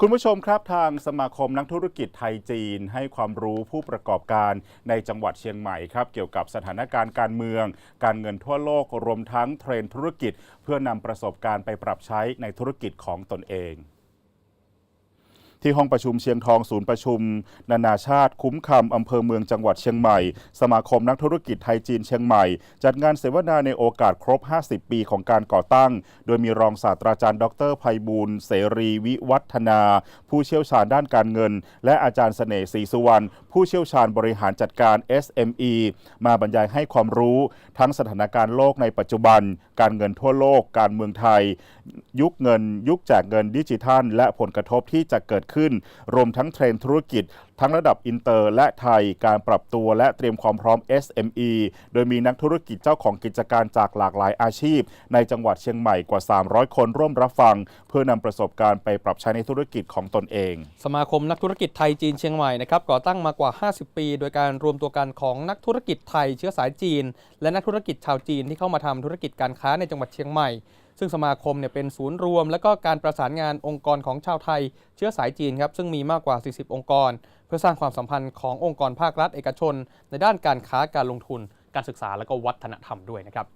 คุณผู้ชมครับทางสมาคมนักธุรกิจไทยจีน ให้ความรู้ผู้ประกอบการในจังหวัดเชียงใหม่ครับเกี่ยวกับสถานการณ์การเมือง การเงินทั่วโลกรวมทั้งเทรนธุรกิจ เพื่อนำประสบการณ์ไปปรับใช้ในธุรกิจของตนเอง ที่ห้องประชุมเชียงทองศูนย์ประชุม นานาชาติคุ้มคำอำเภอเมืองจังหวัดเชียงใหม่ สมาคมนักธุรกิจไทยจีนเชียงใหม่ จัดงานเสวนาในโอกาสครบ 50 ปีของการก่อตั้ง โดยมีรองศาสตราจารย์ ดรไพบูลเสรีวิวัฒนา ผู้เชี่ยวชาญด้านการเงิน และอาจารย์เสน่ห์ศรีสุวรรณผู้เชี่ยวชาญบริหารจัดการ SME มาบรรยายให้ความรู้ทั้งสถานการณ์โลกในปัจจุบัน การเงินทั่วโลก การเมืองไทย ยุคเงิน ยุคแจกเงินดิจิทัล และผลกระทบที่จะเกิดขึ้นรวมทั้งเทรนธุรกิจ ทั้งระดับอินเตอร์ และไทยการปรับตัวและเตรียมความพร้อม SME โดยมีนักธุรกิจเจ้าของกิจการจากหลากหลายอาชีพ ในจังหวัดเชียงใหม่กว่า 300 คนร่วมรับฟัง เพื่อนำประสบการณ์ไปปรับใช้ในธุรกิจของตนเอง สมาคมนักธุรกิจไทยจีนเชียงใหม่นะครับก่อตั้งมากว่า 50 ปี โดยการรวมตัวกันของนักธุรกิจไทยเชื้อสายจีน และนักธุรกิจชาวจีนที่เข้ามาทำธุรกิจการค้าในจังหวัดเชียงใหม่ ซึ่งสมาคมเนี่ยเป็นศูนย์รวม และก็การประสานงานองค์กรของชาวไทย เชื้อสายจีนครับซึ่งมีมากกว่า 40 องค์กร เพื่อสร้างความสัมพันธ์ขององค์กรภาครัฐเอกชน ในด้านการค้าการลงทุน การศึกษาและก็วัฒนธรรมด้วยนะครับ